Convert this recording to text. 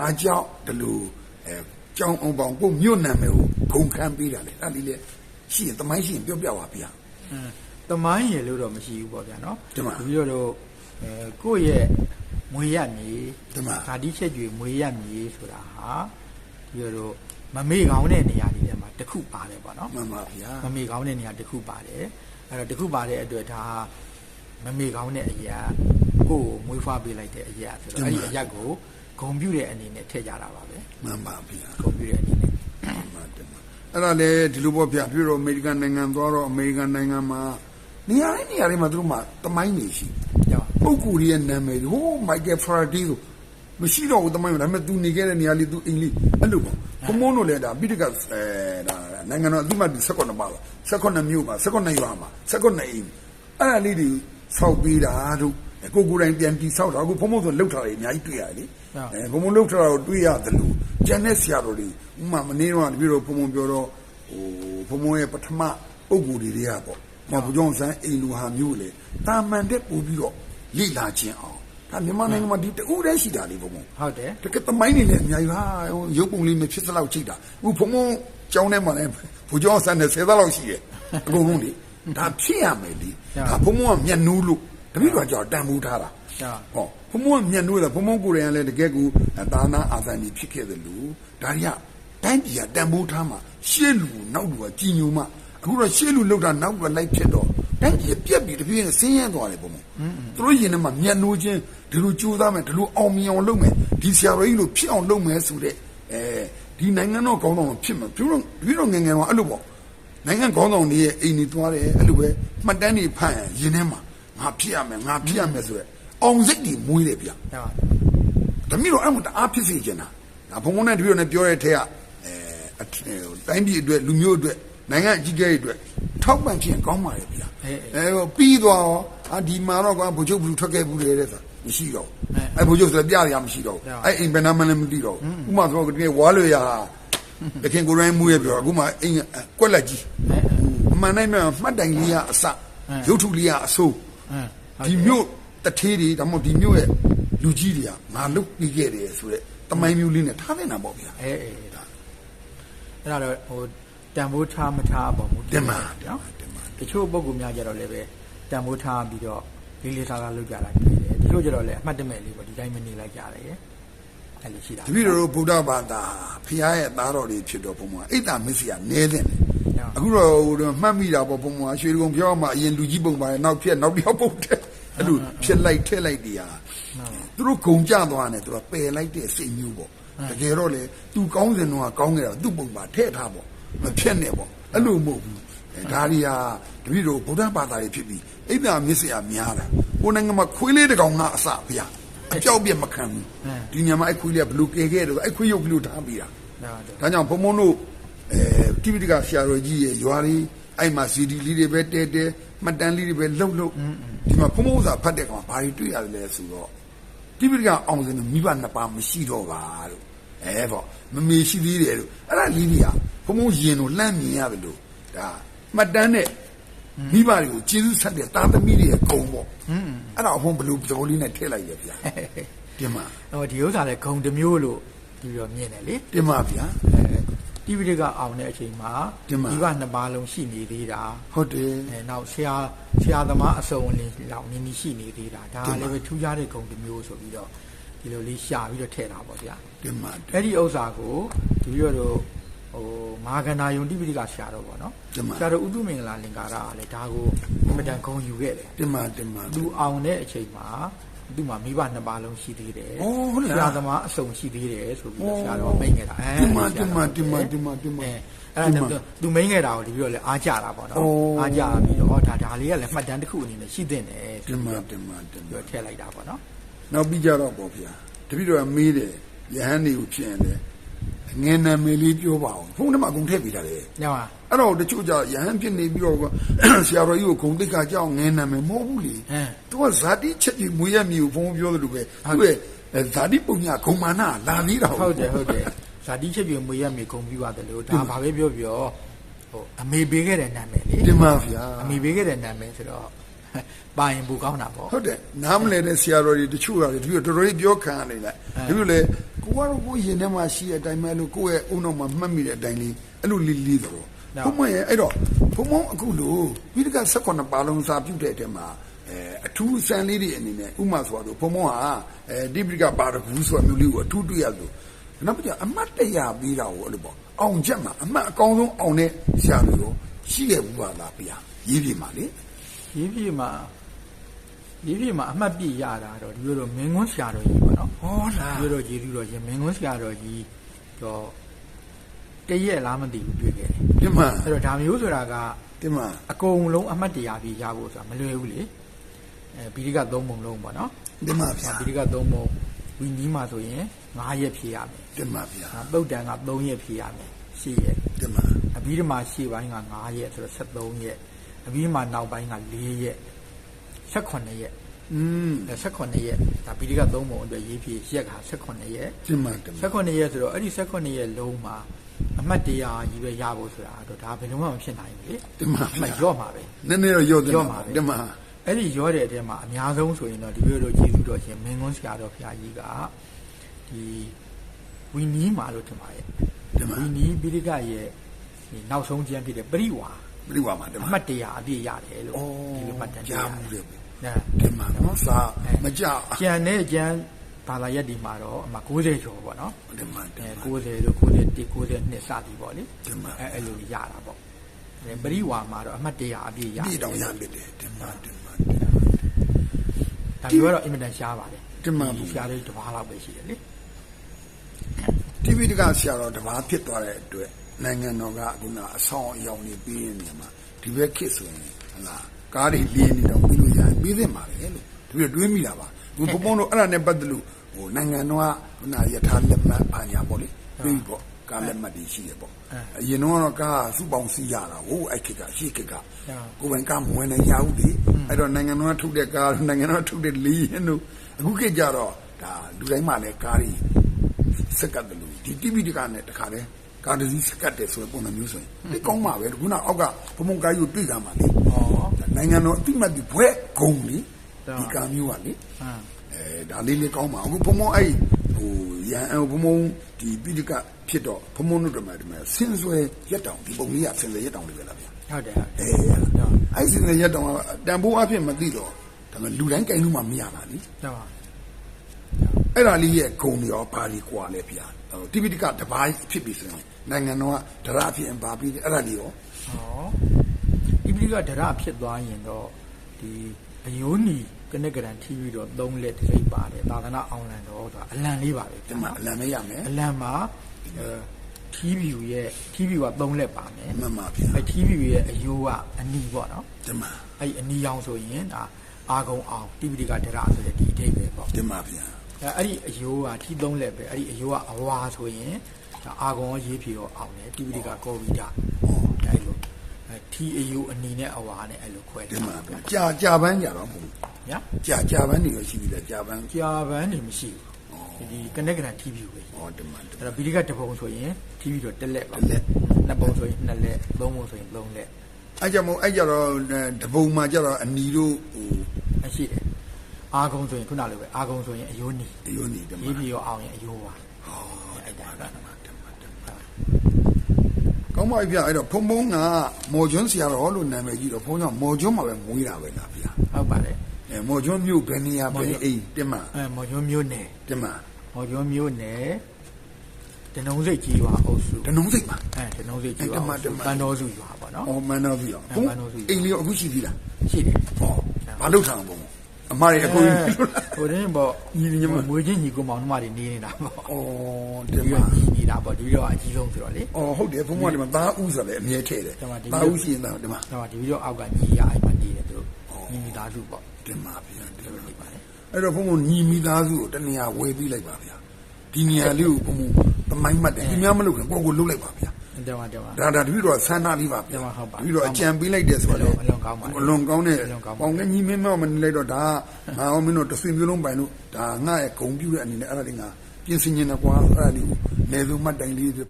ဘာကြောင့်ဒီလိုအဲကြောင်းအောင်ပေါင်ကိုယ့်မြို့နာမည်ကိုဂုံခံပေးတာလေအဲ့ဒီလေရှိရင်တမိုင်းရှိရင်ပြောပြပါဗျာအင်းတမိုင်းရလို့တော့မရှိဘူးပေါ့ဗျာနော်ဒီမှာပြီးတော့တော့အဲကိုယ့်ရဲ့မွေရမြေဒီမှာဓာတိချက်ကျွေမွေရမြေဆိုတာဟာပြီးတော့တော့မမေ့ကောင်းတဲ့နေရာတွေထဲမှာတစ်ခုပါတယ်ပေါ့နော်မှန်ပါဗျာမမေ့ကောင်းတဲ့နေရာတစ်ခုပါတယ်အဲ့တော့တစ်ခုပါတဲ့အတွက်ဒါမမေ့ကောင်းတဲ့အရာကိုယ့်ကိုမွေးဖွားပေးလိုက်တဲ့အရာဆိုတော့အဲ့ဒီအရာကို ဂုံပြူတဲ့အနေနဲ့ထည့်ကြတာပါပဲမှန်ပါဗျာဂုံပြူတဲ့အနေနဲ့မှန်ပါတယ်မှန်အဲ့ဒါလေဒီလိုပေါ့ဗျာပြီးတော့အမေရိကန်နိုင်ငံသွားတော့အမေရိကန်နိုင်ငံမှာနေရာတိုင်းနေရာတိုင်းမှာသူတို့မှာတမိုင်းနေရှိကြောက်ပုဂ္ဂိုလ်ရဲ့နာမည်တွေဟိုမိုက်ကယ်ဖရာဒီကိုမရှိတော့ဘူးတမိုင်းမှာဒါပေမဲ့သူနေခဲ့တဲ့နေရာလေးသူအင်္ဂလိပ်အဲ့လိုပေါ့ဘုံမုန်းတို့လည်းဒါပိဋကအဲဒါနိုင်ငံတော်အသိမှတ်ဒီ16ပါပါ16မြို့ပါ16ရွာမှာ16အိမ်အဲ့ဒါလေးတွေဆောက်ပေးတာတို့ ကိုကိုယ်တိုင်ပြန်တီဆောက်တာအခုဘုံမုန်းဆိုလှုပ်ထားတယ်အများကြီးတွေ့ရတယ်လေအဲဘုံမုန်းလှုပ်ထားတာကိုတွေ့ရတယ်လို့ကျန်တဲ့ဆရာတော်တွေဥမာမနေတော့တပြည့်တော့ဘုံမုန်းပြောတော့ဟိုဘုံမုန်းရဲ့ပထမပုဂ္ဂိုလ်တွေတွေကပေါ့မဘုကြောင့်စမ်းအိမ်လူဟာမျိုးလေတာမန်တဲ့ပို့ပြီးတော့လိလာခြင်းအောင်ဒါမြန်မာနိုင်ငံမှာဒီတူတည်းရှိတာလေဘုံမုန်းဟုတ်တယ်တကယ်တမိုင်းနေလည်းအများကြီးဟာဟိုရုပ်ပုံလေးမဖြစ်သလောက်ချိတ်တာအခုဘုံဘုံကျောင်းထဲမှာလည်းဘုကျောင်းဆန်နဲ့ဆယ်သားလောက်ရှိတယ်အကုန်လုံးလေဒါဖြစ်ရမယ်လေဒါဘုံဘုံကမျက်နှူးလို့ တပည့်တော်ကြောင့်တန်ဖိုးထားတာဟောဘုံဘုံကမျက်နှူးလားဘုံဘုံကိုယ်တိုင်ကလည်းတကယ်ကိုဒါနာအာသန်ကြီးဖြစ်ခဲ့တယ်လို့ဒါတွေကတိုင်းပြည်ကတန်ဖိုးထားမှရှေ့လူနောက်လူကကြည်ညိုမှအခုတော့ရှေ့လူလောက်တာနောက်လူကလိုက်ဖြစ်တော့တိုင်းပြည်ပြက်ပြီးတပြည့်နဲ့ဆင်းရဲသွားတယ်ဘုံဘုံသူတို့ရင်ထဲမှာမျက်နှူးချင်းဒီလိုကြိုးစားမယ်ဒီလိုအောင်မြင်အောင်လုပ်မယ်ဒီဆရာတော်ကြီးလိုဖြစ်အောင်လုပ်မယ်ဆိုတဲ့အဲဒီနိုင်ငံတော်ကောင်းတော်ဖြစ်မှာပြုတော့ပြီးတော့ငယ်ငယ်ကအဲ့လိုပေါ့နိုင်ငံခေါင်းဆောင်တွေရဲ့အိမ်တွေသွားတယ်အဲ့လိုပဲမှတ်တမ်းတွေဖတ်ရင်ရင်းထဲမှာ ငါဖြစ်ရမယ်ငါဖြစ်ရမယ်ဆိုရက်အောင်စိတ်တွေမွေးတယ်ဗျဟုတ်တမီးတော့အဲ့မှာတအားဖြစ်စေချင်တာဒါဘုံဘုံနဲ့တပည့်တော်နဲ့ပြောတဲ့ထဲကအဲအထင်တိုင်းပြည်အတွက်လူမျိုးအတွက်နိုင်ငံအကြီးအကဲတွေအတွက်ထောက်ပံ့ခြင်းကောင်းပါလေဗျအဲဟိုပြီးသွားရောအာဒီမှာတော့ကွာဘုချုပ်ဘူးထွက်ခဲ့ဘူးလေတဲ့ဆိုမရှိတော့အဲဘုချုပ်ဆိုပြရရမရှိတော့အဲအိမ်ဘယ်နာမှလည်းမသိတော့ဥမာဆိုတော့တကယ်ဝါလွေရတခင်ကိုရိုင်းမူရပြောအခုမှအိမ်ကွက်လက်ကြီးအမှန်တိုင်းမှာမှတ်တိုင်လေးကအစရုပ်ထုလေးကအဆိုးအင်း ဒီမြို့တထေးတွေဒါမှမဟုတ်ဒီမြို့ရဲ့လူကြီးတွေကငါလုတ်ပြီးခဲ့တယ်ဆိုတော့တမိုင်းမျိုးလေးနဲ့ထားနေတာပေါ့ဗျာအဲအဲဒါအဲ့ဒါတော့ဟိုတန်ဖိုးထားမထားပေါ့မူတင်ပါနော်တင်ပါတချို့ပုံကူများကြတော့လည်းပဲတန်ဖိုးထားပြီးတော့လေးလေးစားစားလုပ်ကြတာတွေ့တယ်တချို့ကြတော့လည်းအမှတ်တမဲ့လေးပေါ့ဒီတိုင်းမနေလိုက်ကြတယ်အဲ့လိုရှိတာတပည့်တော်တို့ဗုဒ္ဓဘာသာဖခင်ရဲ့သားတော်တွေဖြစ်တော့ဘုံမှာအိတ်တာမစ္စည်းကနဲတဲ့တယ် အခုတော့ဟိုမှတ်မိတာပေါ့ဘုံမှာရွှေကုံပြောမှအရင်လူကြီးပုံပါတယ်နောက်ဖြစ်နောက်ပြောက်ပုံတယ်အဲ့လိုဖြစ်လိုက်ထက်လိုက်တရားသူတို့ဂုံကြသွားတယ်သူကပယ်လိုက်တဲ့စိတ်မျိုးပေါ့တကယ်တော့လေသူကောင်းစင်တော့ကောင်းခဲ့တာသူ့ပုံမှာထည့်ထားပေါ့မဖြစ်နဲ့ပေါ့အဲ့လိုမဟုတ်ဘူးဒါရီဟာတပည့်တော်ဗုဒ္ဓဘာသာတွေဖြစ်ပြီးအိတ်တာမစ္စည်းကများတာဟိုနိုင်ငံမှာခွေးလေးတစ်ကောင်ကအစဗျာအကြောက်ပြက်မခံဘူးဒီညမှာအဲ့ခွေးလေးကဘလူကယ်ခဲ့တယ်အဲ့ခွေးရုပ်ကလေးထားပြီးတာဟုတ်တယ်ဒါကြောင့်ဘုံဘုံတို့ အဲတိပိဋကဆရာတော်ကြီးရဲ့ရွာလေးအဲ့မှာစီဒီလေးတွေပဲတဲတဲမှတ်တမ်းလေးတွေပဲလှုပ်လှုပ်ဒီမှာဘုံဘုံဥစားဖတ်တဲ့ကောင်ဘာတွေတွေ့ရတယ်လဲဆိုတော့တိပိဋကအောင်စင်မိဘနှစ်ပါးမရှိတော့ပါလို့အဲပေါ့မမေရှိသေးတယ်လို့အဲ့ဒါလေးတွေကဘုံဘုံရင်တို့လှမ်းမြင်ရတယ်လို့ဒါမှတ်တမ်းတဲ့မိဘတွေကိုကျေးဇူးဆက်တဲ့တာသမီတွေရဲ့ဂုံပေါ့အဲ့ဒါအဖုံဘလူသဘောလေးနဲ့ထည့်လိုက်ရဗျာတင်ပါဟိုဒီဥစ္စာလည်းဂုံတစ်မျိုးလို့ဒီလိုမြင်တယ်လေတင်ပါဗျာ တိပိဋကအောင်တဲ့အချိန်မှာတင်ပါဒီကနှစ်ပါးလုံးရှိနေသေးတာဟုတ်တယ်အဲနောက်ဆရာဆရာသမားအစုံအလင်လောက်နည်းနည်းရှိနေသေးတာဒါတင်ပါလည်းပဲထူးခြားတဲ့ဂုံတစ်မျိုးဆိုပြီးတော့ဒီလိုလေးရှာပြီးတော့ထည့်တာပေါ့ဗျာတင်ပါအဲ့ဒီဥစ္စာကိုဒီပြီးတော့ဟိုမဟာကန္နာယုံတိပိဋကဆရာတော်ပေါ့နော်တင်ပါဆရာတော်ဥတုမင်္ဂလာလင်္ကာရကလည်းဒါကိုအမတန်ဂုံယူခဲ့တယ်တင်ပါတင်ပါသူအောင်တဲ့အချိန်မှာ သူ့မှာမိဘနှစ်ပါးလုံးရှိသေးတယ်ဩဟုတ်လားဆရာသမားအစုံရှိသေးတယ်ဆိုပြီးတော့ဆရာတော်မိန့်ခဲ့တာအဲတင်ပါတင်ပါတင်ပါတင်ပါတင်ပါအဲအဲ့ဒါနဲ့သူမိန့်ခဲ့တာကိုဒီပြီးတော့လည်းအားကြတာပေါ့နော်ဩအားကြပြီးတော့ဒါဒါလေးကလည်းမှတ်တမ်းတစ်ခုအနေနဲ့ရှိသင့်တယ်တင်ပါတင်ပါတင်ပြီးပါတော့ထည့်လိုက်တာပေါ့နော်နောက်ပြီးကြတော့ပေါ့ဗျာတပည့်တော်ကမေးတယ်ယဟန်နေကိုဖြစ်ရင်လေ ငယ်နာမည်လေးပြောပါအောင်ဖုန်းထဲမှာအကုန်ထည့်ပေးတာလေညောင်းပါအဲ့တော့တချို့ကြယဟန်ဖြစ်နေပြီးတော့ဆရာတော်ကြီးကိုဂုံတိတ်ခါကြောက်ငယ်နာမည်မဟုတ်ဘူးလေဟမ်သူကဇာတိချက်ကြီးမွေးရမည်ကိုဘုန်းပြောသလိုပဲသူရဲ့ဇာတိပုံညာဂုံမာနာလာသေးတာဟုတ်တယ်ဟုတ်တယ်ဇာတိချက်ပြမွေရမြေဂုံပြီးပါတယ်လို့ဒါဘာပဲပြောပြောဟိုအမေပေးခဲ့တဲ့နာမည်လေတင်ပါဗျာအမေပေးခဲ့တဲ့နာမည်ဆိုတော့ ပါရင်ပိုကောင်းတာပေါ့ဟုတ်တယ်နားမလဲတဲ့ဆရာတော်တွေတချို့ရတယ်ဒီလိုတော်တော်ကြီးပြောခံရနေလိုက်ဒီလိုလေကိုကတော့ကိုရင်ထဲမှာရှိတဲ့အတိုင်းပဲလို့ကိုယ့်ရဲ့အုံနောက်မှာမှတ်မိတဲ့အတိုင်းလေးအဲ့လိုလေးလေးတော့ဘုံမရဲ့အဲ့တော့ဘုံမအခုလို့ဝိဒက18ပါလုံးစာပြုတ်တဲ့အထဲမှာအဲအထူးစံလေးတွေအနေနဲ့ဥမာဆိုတော့ဘုံမဟာအဲဒီပရိကပါရဂူဆိုတာမျိုးလေးကိုအထူးတွေ့ရလို့နောက်ပြအမတ်တရပြီးတာကိုအဲ့လိုပေါ့အောင်ချက်မှာအမတ်အကောင်းဆုံးအောင်တဲ့ဆရာတွေရောရှိခဲ့ဘူးပါလားဗျာရေးပြမှာလေ ရေးပြမှာရေးပြမှာအမှတ်ပြရတာတော့ဒီလိုတော့မင်းကွန်းဆရာတော်ကြီးပေါ့နော်ဟောလားဒီလိုတော့ယေသူတော်ရှင်မင်းကွန်းဆရာတော်ကြီးတော့တရက်လားမသိဘူးတွေ့ခဲ့တယ်ဒီမှာအဲ့တော့ဒါမျိုးဆိုတာကဒီမှာအကုန်လုံးအမှတ်တရပြရဖို့ဆိုတာမလွယ်ဘူးလေအဲဗီဒီကသုံးပုံလုံးပေါ့နော်ဒီမှာဗျာဗီဒီကသုံးပုံဝီနီးမှာဆိုရင်9ရက်ဖြည့်ရမယ်ဒီမှာဗျာဟာပုတ်တန်က3ရက်ဖြည့်ရမယ်10ရက်ဒီမှာအပြီးဓမ္မာရှေ့ပိုင်းက9ရက်ဆိုတော့73ရက် အပြီးဓမ္မာနောက်ပိုင်းက4ရက်18ရက်อืมအဲ18ရက်ဒါဗီဒီကသုံးပုံအတွက်ရေးဖြည့်ရက်က18ရက်ဒီမှာဒီမှာ18ရက်ဆိုတော့အဲ့ဒီ18ရက်လုံးမှာအမှတ်တရကြီးပဲရဖို့ဆိုတာတော့ဒါဘယ်လုံးမှမဖြစ်နိုင်ဘူးလေဒီမှာအမှတ်ရော့မှာပဲနည်းနည်းတော့ရော့တယ်ရော့မှာပဲဒီမှာအဲ့ဒီရောတဲ့အထဲမှာအများဆုံးဆိုရင်တော့ဒီလိုလိုကျေးဇူးတော်ရှင်မင်းကွန်းဆရာတော်ဘုရားကြီးကဒီဝီနီးမှာလို့ထင်ပါရဲ့ဒီမှာဝီနီးပိဋကရဲ့ဒီနောက်ဆုံးကျမ်းဖြစ်တဲ့ပရိဝါ ပြိဝါမှာဒီအမှာမှတ်တရအပြည့်ရတယ်လို့ဩဒီလိုမှတ်တမ်းကြားရမှုတယ်နော်ဒီမှာနော်စာမကြကျန်တဲ့ကျန်ဘာသာရက်ဒီမှာတော့အမှ90ကျော်ပေါ့နော်ဒီမှာဒီအဲမှာ90လို့91 92စသည်ပေါ့လေဒီမှာအဲအဲ့လိုရတာပေါ့အဲပရိဝါမှာတော့အမှတ်တရအပြည့်ရပြည်တော်ရပြတယ်ဒီမှာဒီမှာဒါမျိုးကတော့အင်မတန်ရှားပါတယ်ဒီမှာဒီရှားလေးတစ်ပါးလောက်ပဲရှိတယ်လေတီဗီတကဆရာတော်တပါးဖြစ်သွားတဲ့အတွက် နိုင်ငံတော်ကအခုနအဆောင်အယောင်နေပြီးရင်ဒီမှာဒီဘက်ခေတ်ဆိုရင်ဟလာကားတွေလင်းနေတော့ပြီးလို့ရတယ်ပြီးသင့်ပါလေလို့ဒီလိုတွေးမိတာပါဘုံဘုံတို့အဲ့ဒါနဲ့ပတ်သက်လို့ဟိုနိုင်ငံတော်ကခုနရထားလက်မှတ်ပါညာပေါ့လေပြီးပေါ့ကားလက်မှတ်တွေရှိရပေါ့အရင်တော့ကားစုပေါင်းစီးရတာဟိုအဲ့ခေတ်ကရှေ့ခေတ်ကကိုယ်ပိုင်ကမဝင်နိုင်ရဘူးလေအဲ့တော့နိုင်ငံတော်ကထုတ်တဲ့ကားနိုင်ငံတော်ကထုတ်တဲ့လီရင်တို့အခုခေတ်ကြတော့ဒါလူတိုင်းမှာလည်းကားတွေစက်ကတ်တယ်လို့ဒီ TV တကနဲ့တခါလဲ ကားတစ်စီးစက်ကတ်တယ်ဆိုတဲ့ပုံစံမျိုးဆိုရင်ဒီကောင်းပါပဲခုနအောက်ကဘုံဘုံကားယူတွေ့ကြမှာလေဩနိုင်ငံတော်အတိမတ်ဒီဘွဲဂုံလေဒီကားမျိုးကလေဟမ်အဲဒါလေးလေးကောင်းပါအခုဘုံဘုံအဲ့ဟိုရန်ဘုံဘုံဒီပိဋကဖြစ်တော့ဘုံဘုံတို့တမန်တမန်ဆင်းဆွဲရက်တောင်ဒီပုံလေးကဆင်းဆွဲရက်တောင်လေးပဲလားဗျာဟုတ်တယ်ဟုတ်တယ်အဲအဲ့ဒီနေရက်တောင်တန်ဖိုးအဖြစ်မသိတော့ဒါပေမဲ့လူတိုင်းကင်လို့မှမရပါဘူးတော့ အဲ့ဒါလေးရဲ့ဂုံတွေရောဘာတွေကွာလဲဗျာတိပိတကတပါးဖြစ်ပြီဆိုရင်နိုင်ငံတော်ကဒရဖြစ်ရင်ဘာပြီးလဲအဲ့ဒါလေးရောဩဒီပရိကဒရဖြစ်သွားရင်တော့ဒီအယိုးနီကနက်ကရန်ထီပြီးတော့သုံးလက်တစ်စိပ်ပါတယ်သာသနာအောင်လံတော့ဆိုတာအလံလေးပါပဲဒီမှာအလံမရမယ်အလံမှာအဲထီးဗျူရဲ့ထီးဗျူကသုံးလက်ပါမယ်မှန်ပါဗျာအဲထီးဗျူရဲ့အယိုးကအနီပေါ့နော်ဒီမှာအဲ့ဒီအနီအောင်ဆိုရင်ဒါအာကုံအောင်တိပိဋကဒရဆိုတဲ့ဒီအဓိပ္ပာယ်ပေါ့ဒီမှာဗျာ အဲအဲ့ဒီအယိုးကထီးသုံးလက်ပဲအဲ့ဒီအယိုးကအဝါဆိုရင်ဒါအာကုံရောရေးဖြေရောအောင်တယ်တိပိဋကကောဝိဒအဲ့လိုအဲထီးအယိုးအနီနဲ့အဝါနဲ့အဲ့လိုခွဲဒီထားမှာတာဗျာကြာကြာပန်းကြတော့ဘုံညာကြာကြာပန်းတွေရောရှိပြီလေကြာပန်းကြာပန်းနေမရှိဘူးဒီကနက်ကရထီးဗျူပဲဟောဒီမှာဒီအဲ့တော့ဗီဒီကတစ်ပုံဆိုရင်ထီးဗျူတော့တစ်လက်ပါတစ်လက်နှစ်ပုံဆိုရင်နှစ်လက်သုံးပုံဆိုရင်သုံးလက်အဲ့ကြောင့်မို့အဲ့ကြတော့တပုံမှာကြတော့အနီတို့ဟိုအရှိတယ် အာကုံဆိုရင်ခုနလိုပဲအာကုံဆိုရင်အယိုးနီအယိုးနေဒီမှာရေးပြီးရောအောင်ရင်အယိုးပါဟောအဲ့ဒါကကောင်းပါပြီဗျအဲ့တော့ဖုံဖုံကမော်ကျွန်းဆရာတော်လို့နာမည်ကြီးတော့ဖုံကြောင့်မော်ကျွန်းမှာပဲမွေးတာပဲလားဗျာဟုတ်ပါတယ်အဲမော်ကျွန်းမြို့ဘယ်နေရာဘယ်အိမ်တင်မအဲမော်ကျွန်းမျိုးနယ်တင်မမော်ကျွန်းမျိုးနယ်တနုံစိတ်ကြီးရွာအုပ်စုဒနုံစိတ်မှာအဲတနုံစိတ်ကြီးရွာအုပ်စုတန်တော်စုရွာပေါ့နော်အော်မန်တော်ပြီအောင်အဲဘုံမန်တော်ပြီအိမ်လေးရောအခုရှိသေးလားရှိတယ်ဟောဘာလို့ထားအောင်ဘုံ အမရအကိုကြီးဟိုတင်းပေါ့ညီညီမမွေးချင်းညီကိုမောင်နှမတွေနေနေတာပေါ့အော်တဒီင်မတော့ညီနေတာပေါ့ဒီတော့အကြီးဆုံးဆိုတော့လေအော်ဟုတ်တယ်ဘုံကဒီမှာသားဦးဆိုလည်းအမြဲထည့်တယ်တင်ပါဒီသားဦးရှိရင်သားဒီမှာတော့ဒီတော့အောက်ကညီရအိမ်မှာနေတယ်သူတို့ညီမိသားစုပေါ့တင်ပါဗျာတင်ပါနေပါတယ်အဲ့တော့ဘုံကညီမိသားစုကိုတနေရာဝယ်ပြီးလိုက်ပါဗျာဒီနေရာလေးကိုဘုံကသမိုင်းမှတ်တယ်ဒီများမလုပ်ခင်ကိုကိုလုပ်လိုက်ပါဗျာ တယ်ပါတယ်ပါဒါဒါတပည့်တော်ဆန္ဒလေးပါတင်ပါဟုတ်ပါတပည့်တော်အကြံပေးလိုက်တယ်ဆိုတော့အလွန်ကောင်းပါအလွန်ကောင်းတဲ့အလွန်ကောင်းပါပေါင်ကညီမင်းမောင်မနေလိုက်တော့ဒါငါအောင်မင်းတို့တစ်ဆွေမျိုးလုံးပိုင်လို့ဒါငါရဲ့ဂုံပြူတဲ့အနေနဲ့အဲ့ဒါလေးငါပြင်ဆင်နေတယ်ကွာအဲ့ဒါလေးကိုနေစုံမှတ်တိုင်လေး